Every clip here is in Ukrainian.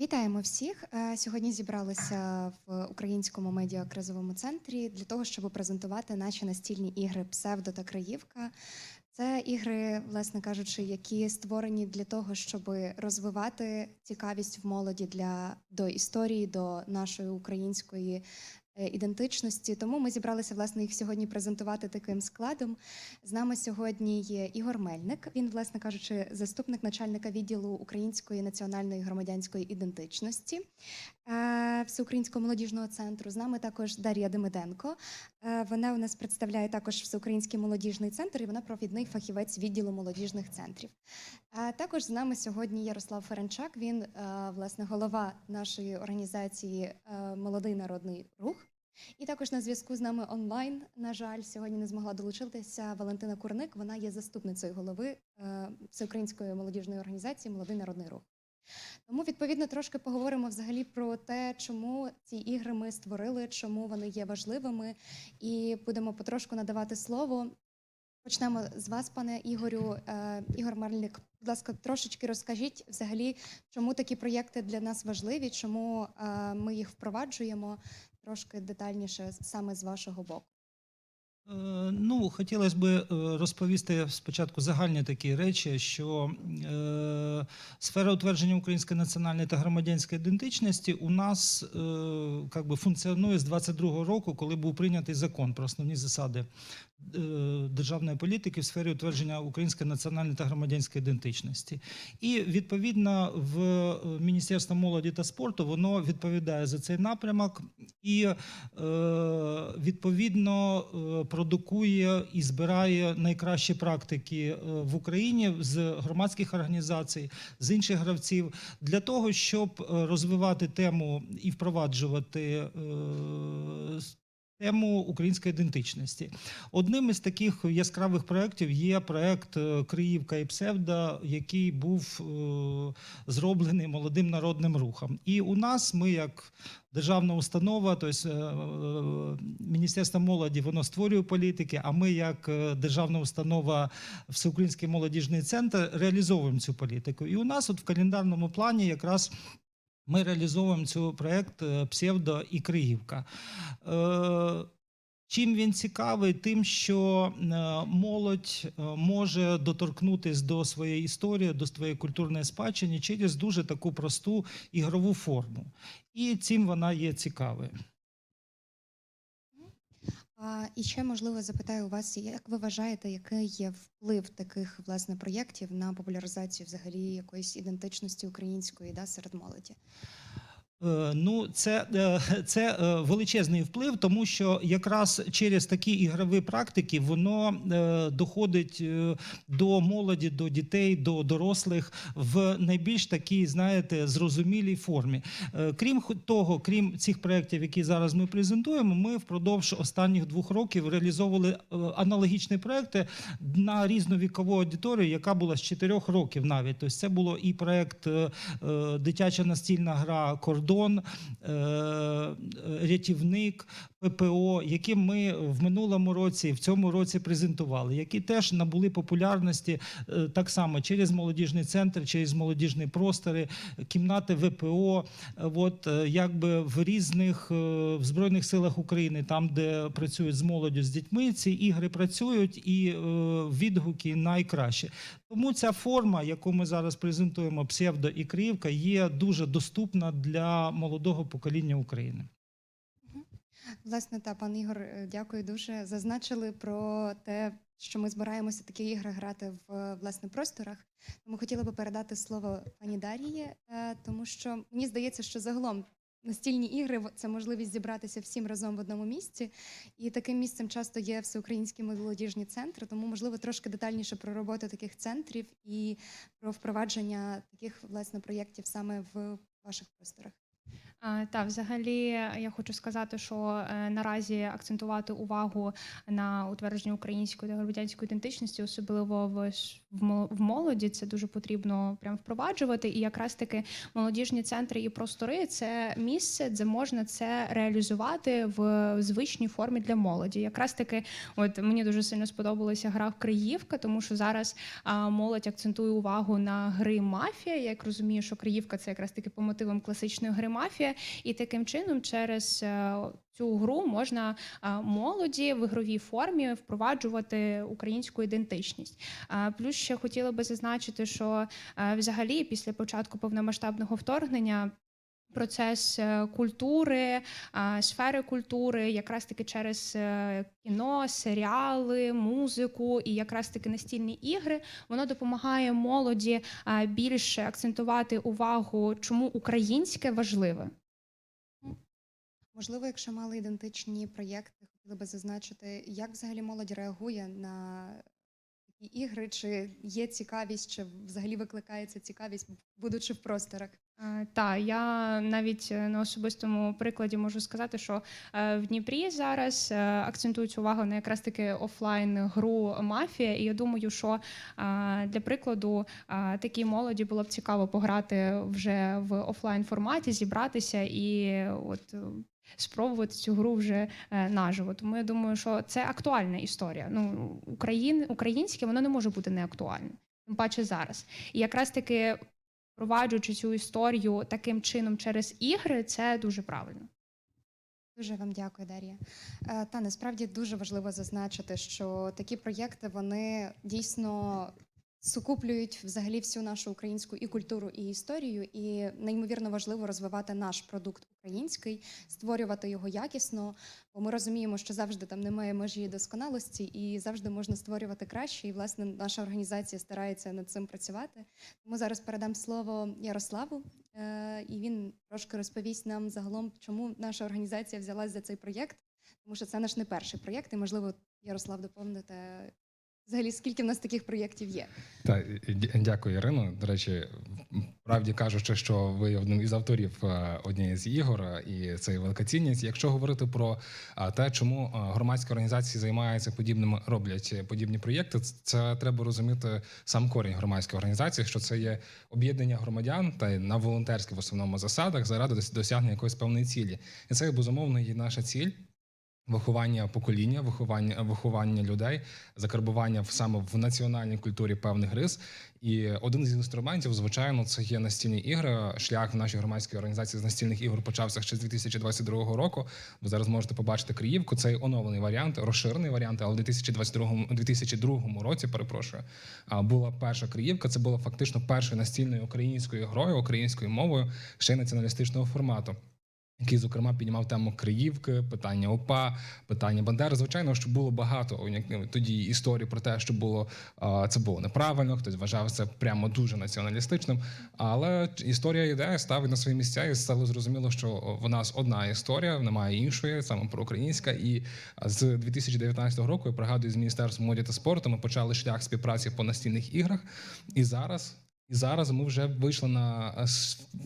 Вітаємо всіх. Е, Сьогодні зібралися в українському медіакризовому центрі для того, щоб презентувати наші настільні ігри Псевдо та Краївка. Це ігри, власне кажучи, які створені для того, щоб розвивати цікавість в молоді для до історії, до нашої української ідентичності. Тому ми зібралися власне їх сьогодні презентувати таким складом. З нами сьогодні є Ігор Мельник. Він, власне кажучи, заступник начальника відділу української національної громадянської ідентичності е, Всеукраїнського молодіжного центру. З нами також Дар'я Демиденко. Е, Вона у нас представляє також Всеукраїнський молодіжний центр, і вона провідний фахівець відділу молодіжних центрів. Е, Також з нами сьогодні Ярослав Ференчак. Він, е, власне, голова нашої організації е, Молодий народний рух. І також на зв'язку з нами онлайн, на жаль, сьогодні не змогла долучитися Валентина Курник. Вона є заступницею голови е, Всеукраїнської молодіжної організації Молодий народний рух. Тому відповідно трошки поговоримо взагалі про те, чому ці ігри ми створили, чому вони є важливими, і будемо потрошку надавати слово. Почнемо з вас, пане Ігорю. Е, Ігор Марлік, будь ласка, трошечки розкажіть взагалі, чому такі проєкти для нас важливі, чому е, ми їх впроваджуємо трошки детальніше саме з вашого боку. Е, Ну, хотілося б е, розповісти спочатку загальні такі речі, що е, сфера утвердження української національної та громадянської ідентичності у нас е, как би, функціонує з 22-го року, коли був прийнятий закон про основні засади е, державної політики в сфері утвердження української національної та громадянської ідентичності. І відповідно в е, Міністерство молоді та спорту воно відповідає за цей напрямок і е, відповідно е, продукує і збирає найкращі практики е, в Україні з громадських організацій, з інших гравців для того, щоб е, розвивати тему і впроваджувати. Тему української ідентичності. Одним із таких яскравих проєктів є проєкт Криївка і Псевдо, який був зроблений молодим народним рухом. І у нас ми, як державна установа, тобто Міністерство молоді, воно створює політики. А ми, як е, державна установа, Всеукраїнський молодіжний центр, реалізовуємо цю політику. І у нас, от в календарному плані, якраз ми реалізовуємо цей проєкт е, Псевдо і Криївка. Е, Чим він цікавий? Тим, що молодь може доторкнутися до своєї історії, до своєї культурної спадщини через дуже таку просту ігрову форму. І цим вона є цікавою. А, і ще можливо запитаю у вас, як ви вважаєте, який є вплив таких власне проєктів на популяризацію взагалі якоїсь ідентичності української да, серед молоді? Е, Ну, це, е, це е, величезний вплив, тому що якраз через такі ігрові практики воно доходить до молоді, до дітей, до дорослих в найбільш такій, знаєте, зрозумілій формі. Крім того, крім цих проєктів, які зараз ми презентуємо, ми впродовж останніх двох років реалізовували аналогічні проекти на різну вікову аудиторію, яка була з 4 років навіть. Тобто це було і проект дитяча настільна гра Кордон, е, е, рятівник, ППО, які ми в минулому році, в цьому році презентували, які теж набули популярності е, так само через молодіжний центр, через молодіжні простори, кімнати ВПО. От е, якби в різних е, в збройних силах України, там де працюють з молоддю, з дітьми, ці ігри працюють і відгуки найкращі. Тому ця форма, яку ми зараз презентуємо, псевдо і криївка, є дуже доступна для молодого покоління України. Власне, та пан Ігор, е, дякую дуже. Зазначили про те, що ми збираємося такі ігри грати в е, власне просторах. Тому хотіла би передати слово пані Дарії, е, тому що мені здається, що загалом настільні ігри це можливість зібратися всім разом в одному місці. І таким місцем часто є всеукраїнські молодіжні центри. Тому можливо трошки детальніше про роботу таких центрів і про впровадження таких власне проєктів саме в ваших просторах. А, Та, взагалі, я хочу сказати, що е, наразі акцентувати увагу на утвердженні української та громадянської ідентичності, особливо в, в молоді, це дуже потрібно прям впроваджувати. І якраз таки молодіжні центри і простори це місце, де можна це реалізувати в звичній формі для молоді. Якраз таки, от мені дуже сильно сподобалася гра в Криївка, тому що зараз молодь акцентує увагу на гри мафія. Я як розумію, що Криївка це якраз таки по мотивам класичної гри мафія, і таким чином через е, цю гру можна молоді в ігровій формі впроваджувати українську ідентичність. А, Плюс ще хотіла би зазначити, що е, взагалі після початку повномасштабного вторгнення. Процес е, культури, сфери культури, якраз таки через е, кіно, серіали, музику і якраз таки настільні ігри, воно допомагає молоді більше акцентувати увагу, чому українське важливе. Можливо, якщо мали ідентичні проєкти, хотіли би зазначити, як взагалі молодь реагує на такі ігри, чи є цікавість, чи взагалі викликається цікавість, будучи в просторах? Так, я навіть е, на особистому прикладі можу сказати, що е, в Дніпрі зараз е, акцентують увагу на якраз таки офлайн гру мафія. І я думаю, що е, для прикладу е, такій молоді було б цікаво пограти вже в офлайн форматі, зібратися і от. е, Спробувати цю гру вже е, наживо. Тому я думаю, що це актуальна історія. Ну, Україн, українське воно не може бути неактуальним, тим паче зараз. І якраз таки впроваджуючи цю історію таким чином через ігри, це дуже правильно. Дуже вам дякую, Дар'я. Е, Та насправді дуже важливо зазначити, що такі проєкти вони дійсно сукуплюють взагалі всю нашу українську і культуру, і історію. І неймовірно важливо розвивати наш продукт український, створювати його якісно. Бо ми розуміємо, що завжди там немає межі досконалості, і завжди можна створювати краще. І власне наша організація старається над цим працювати. Тому зараз передам слово Ярославу, е, і він трошки розповість нам загалом, чому наша організація взялась за цей проєкт, тому що це наш не перший проєкт, і можливо, Ярослав, доповните взагалі, скільки в нас таких проєктів є. Так, дякую, Ірино. До речі, правді кажучи, що ви одним із авторів е, однієї з ігор, е, і це велика цінність. Якщо говорити про те, чому е, громадські організації займаються подібними, роблять е, подібні проєкти, це треба розуміти сам корінь громадської організації, що це є об'єднання громадян та на волонтерських в основному засадах заради дос- досягнення якоїсь певної цілі. І це безумовно є наша ціль. Виховання покоління, виховання виховання людей, закарбування в саме в національній культурі певних рис. І один з інструментів, звичайно, це є настільні ігри. Шлях в нашій громадській організації з настільних ігор почався ще з 2022 року. Ви зараз можете побачити Криївку. Цей оновлений варіант, розширений варіант, але в 2022, 2002 році, перепрошую, була перша Криївка. Це була фактично першою настільною українською грою, українською мовою, ще й націоналістичного формату який, зокрема, піднімав тему Криївки, питання ОПА, питання Бандери. Звичайно, що було багато ну, тоді історій про те, що було це було неправильно, хтось вважав це прямо дуже націоналістичним. Але історія йде, ставить на свої місця, і стало зрозуміло, що в нас одна історія, немає іншої, саме проукраїнська. І з 2019 року я пригадую з міністерством молоді та спорту. Ми почали шлях співпраці по настільних іграх, і зараз. І зараз ми вже вийшли на е,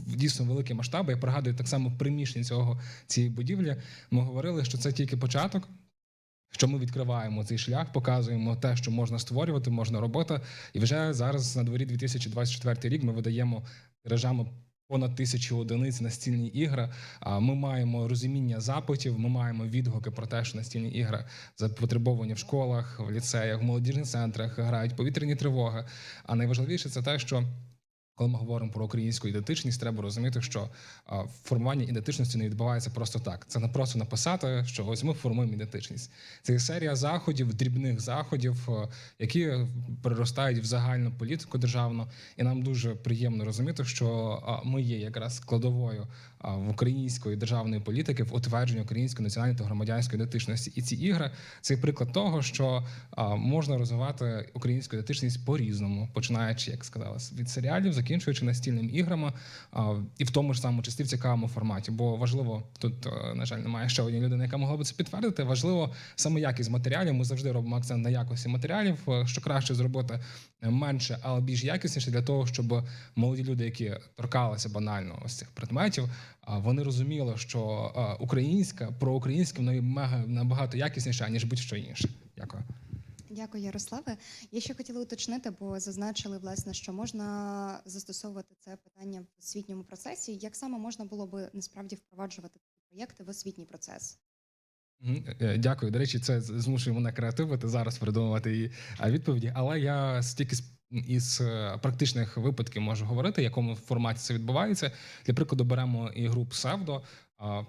дійсно великі масштаби. Я пригадую так само в приміщенні цього цієї будівлі. Ми говорили, що це тільки початок. Що ми відкриваємо цей шлях, показуємо те, що можна створювати, можна робити. І вже зараз на дворі 2024 рік ми видаємо тиражами понад тисячі одиниць настільні ігри. Ми маємо розуміння запитів, ми маємо відгуки про те, що настільні ігри запотребовані в школах, в ліцеях, в молодіжних центрах, грають повітряні тривоги. А найважливіше це те, що коли ми говоримо про українську ідентичність, треба розуміти, що формування ідентичності не відбувається просто так. Це не просто написати, що ось ми формуємо ідентичність. Це серія заходів, дрібних заходів, е, які переростають в загальну політику державну. І нам дуже приємно розуміти, що ми є якраз складовою в української державної політики в утвердженні української національної та громадянської ідентичності. І ці ігри це приклад того, що можна розвивати українську ідентичність по-різному, починаючи, як сказала, від серіалів, закінчуючи настільними іграми, і в тому ж самому числі в цікавому форматі. Бо важливо тут, е, на жаль, немає ще однієї людини, яка могла би це підтвердити. Важливо саме якість матеріалів. Ми завжди робимо акцент на якості матеріалів, е, що краще зробити менше, але більш якісніше для того, щоб молоді люди, які торкалися банально ось цих предметів, вони розуміли, що е, українська проукраїнська вона є мега набагато якісніша ніж будь-що інше. Дякую. Дякую, Ярославе. Я ще хотіла уточнити, бо зазначили, власне, що можна застосовувати це питання в освітньому процесі. Як саме можна було би насправді впроваджувати такі проєкти в освітній процес? Мгм. Е, Дякую. До речі, це змушує мене креативити зараз придумувати її відповіді. Але я стільки із е, практичних випадків можу говорити, в якому форматі це відбувається. Для прикладу, беремо ігру псевдо.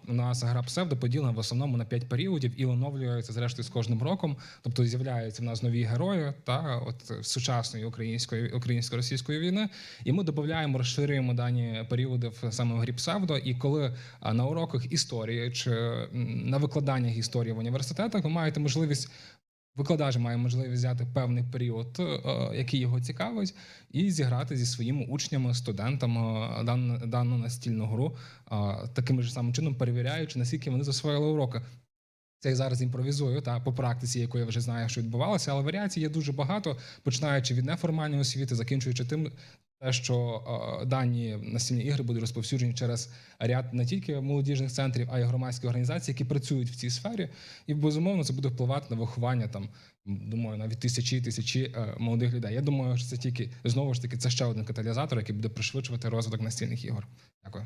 У нас гра псевдо поділена в основному на 5 періодів і оновлюється зрештою з кожним роком. Тобто з'являються в нас нові герої та от сучасної української українсько-російської війни. І ми додаємо, розширюємо дані періоди в саме в грі псевдо. І коли на уроках історії чи на викладаннях історії в університетах ви маєте можливість. Викладач має можливість взяти певний період, е, який його цікавить, і зіграти зі своїми учнями, студентами е, дану настільну гру, е, таким же самим чином перевіряючи, наскільки вони засвоїли уроки. Це я зараз імпровізую та по практиці, яку я вже знаю, що відбувалося, але варіацій є дуже багато, починаючи від неформальної освіти, закінчуючи тим, те, що е, дані настільні ігри будуть розповсюджені через ряд не тільки молодіжних центрів, а й громадських організацій, які працюють в цій сфері, і безумовно це буде впливати на виховання там. Думаю, навіть тисячі тисячі е, молодих людей. Я думаю, що це тільки знову ж таки це ще один каталізатор, який буде пришвидшувати розвиток настільних ігор. Дякую.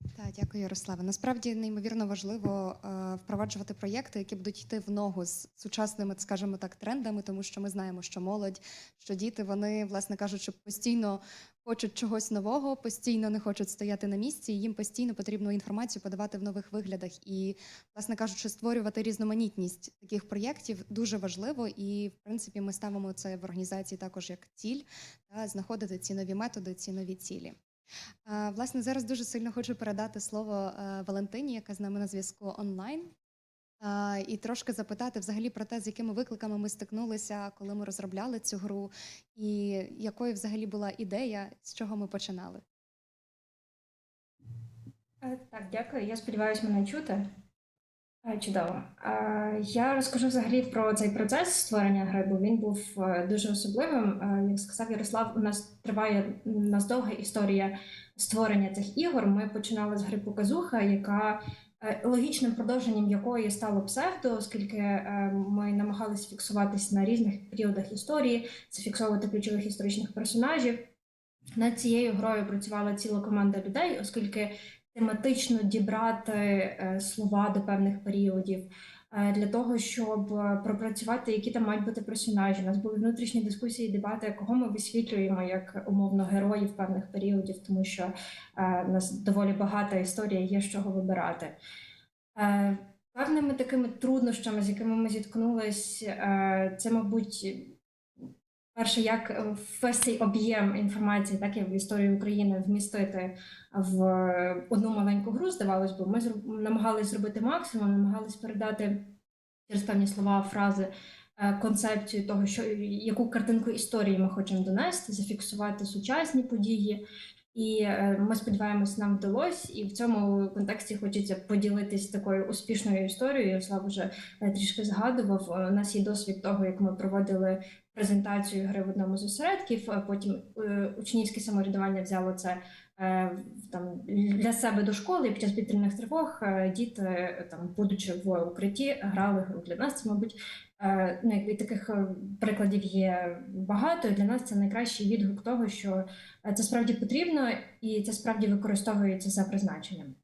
Так, дякую, Ярославе. Насправді неймовірно важливо е, впроваджувати проєкти, які будуть йти в ногу з сучасними, скажімо так, трендами, тому що ми знаємо, що молодь, що діти, вони, власне кажучи, постійно хочуть чогось нового, постійно не хочуть стояти на місці. і Їм постійно потрібно інформацію подавати в нових виглядах. І, власне кажучи, створювати різноманітність таких проєктів дуже важливо. І, в принципі, ми ставимо це в організації також як ціль та знаходити ці нові методи, ці нові цілі. Власне, зараз дуже сильно хочу передати слово е, Валентині, яка з нами на зв'язку онлайн, і трошки запитати взагалі про те, з якими викликами ми стикнулися, коли ми розробляли цю гру, і якою взагалі була ідея, з чого ми починали. Е, Так, дякую. Я сподіваюся, мене чути. Е, Чудово. Е, Я розкажу взагалі про цей процес створення гри, бо він був е, дуже особливим. Як сказав Ярослав, у нас триває у нас довга історія створення цих ігор. Ми починали з гри Показуха, яка логічним продовженням якої стало псевдо, оскільки ми намагалися фіксуватись на різних періодах історії, зафіксовувати ключових історичних персонажів. Над цією грою працювала ціла команда людей, оскільки тематично дібрати е, слова до певних періодів е, для того, щоб е, пропрацювати, які там мають бути персонажі. У нас були внутрішні дискусії, дебати, кого ми висвітлюємо як умовно героїв певних періодів, тому що е, у нас доволі багата історія, є з чого вибирати. Е, Певними такими труднощами, з якими ми зіткнулись, е, це, мабуть, перше, як е, весь цей об'єм інформації, так як в історії України вмістити в одну маленьку гру, здавалось би, ми намагались зробити максимум, намагались передати через певні слова, фрази. е, Концепцію того, що яку картинку історії ми хочемо донести, зафіксувати сучасні події, і е, ми сподіваємось, нам вдалося. І в цьому контексті хочеться поділитись такою успішною історією. Ярослав вже е, трішки згадував. Е, У нас є досвід того, як ми проводили презентацію гри в одному з осередків. Потім е, учнівське самоврядування взяло це е, там для себе до школи. І під час повітряних тривог е, діти, е, там, будучи в укритті, грали гру. Для нас це, мабуть, е, ну, таких е, прикладів є багато. І для нас це найкращий відгук того, що е, це справді потрібно і це справді використовується за призначенням.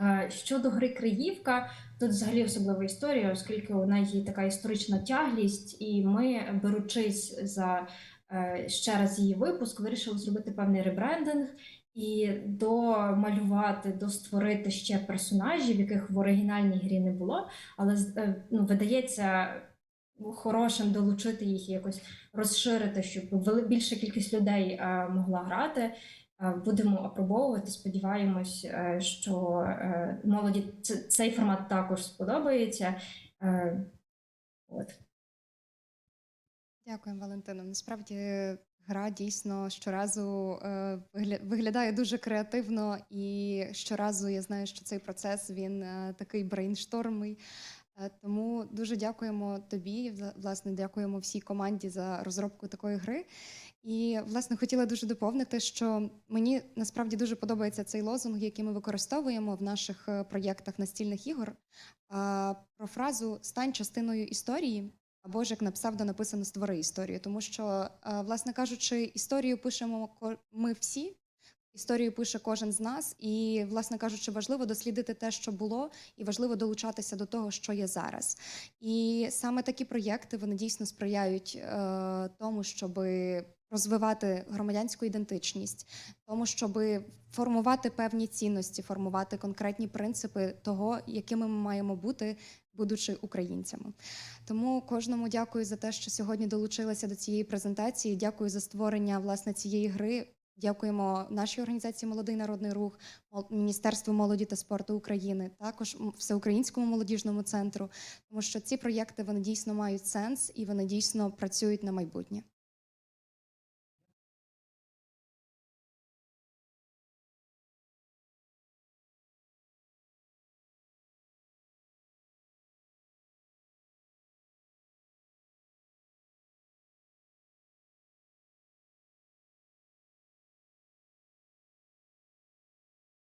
Е, Щодо гри Криївка, тут взагалі особлива історія, оскільки у неї є така історична тяглість, і ми, беручись за е, ще раз її випуск, вирішили зробити певний ребрендинг і домалювати, достворити ще персонажів, яких в оригінальній грі не було, але е, ну, видається хорошим долучити їх якось розширити, щоб більша кількість людей могла грати. Е, Будемо апробовувати. Сподіваємось, е, що е, молоді цей формат також сподобається. От. Дякуємо, Валентино. Насправді гра дійсно щоразу виглядає дуже креативно, і щоразу я знаю, що цей процес він такий брейнштормий. Е, Тому дуже дякуємо тобі, власне, дякуємо всій команді за розробку такої гри. І власне хотіла дуже доповнити, що мені насправді дуже подобається цей лозунг, який ми використовуємо в наших е, проєктах настільних ігор. Про фразу стань частиною історії. Або ж як на псевдо написано створи історію, тому що, е, власне кажучи, історію пишемо ми всі. Історію пише кожен з нас, і, власне кажучи, важливо дослідити те, що було, і важливо долучатися до того, що є зараз. І саме такі проєкти вони дійсно сприяють е, тому, щоб розвивати громадянську ідентичність, тому, щоб формувати певні цінності, формувати конкретні принципи того, якими ми маємо бути, будучи українцями. Тому кожному дякую за те, що сьогодні долучилися до цієї презентації. Дякую за створення власне цієї гри. Дякуємо нашій організації Молодий народний рух, Міністерству молоді та спорту України, також Всеукраїнському молодіжному центру, тому що ці проєкти вони дійсно мають сенс і вони дійсно працюють на майбутнє.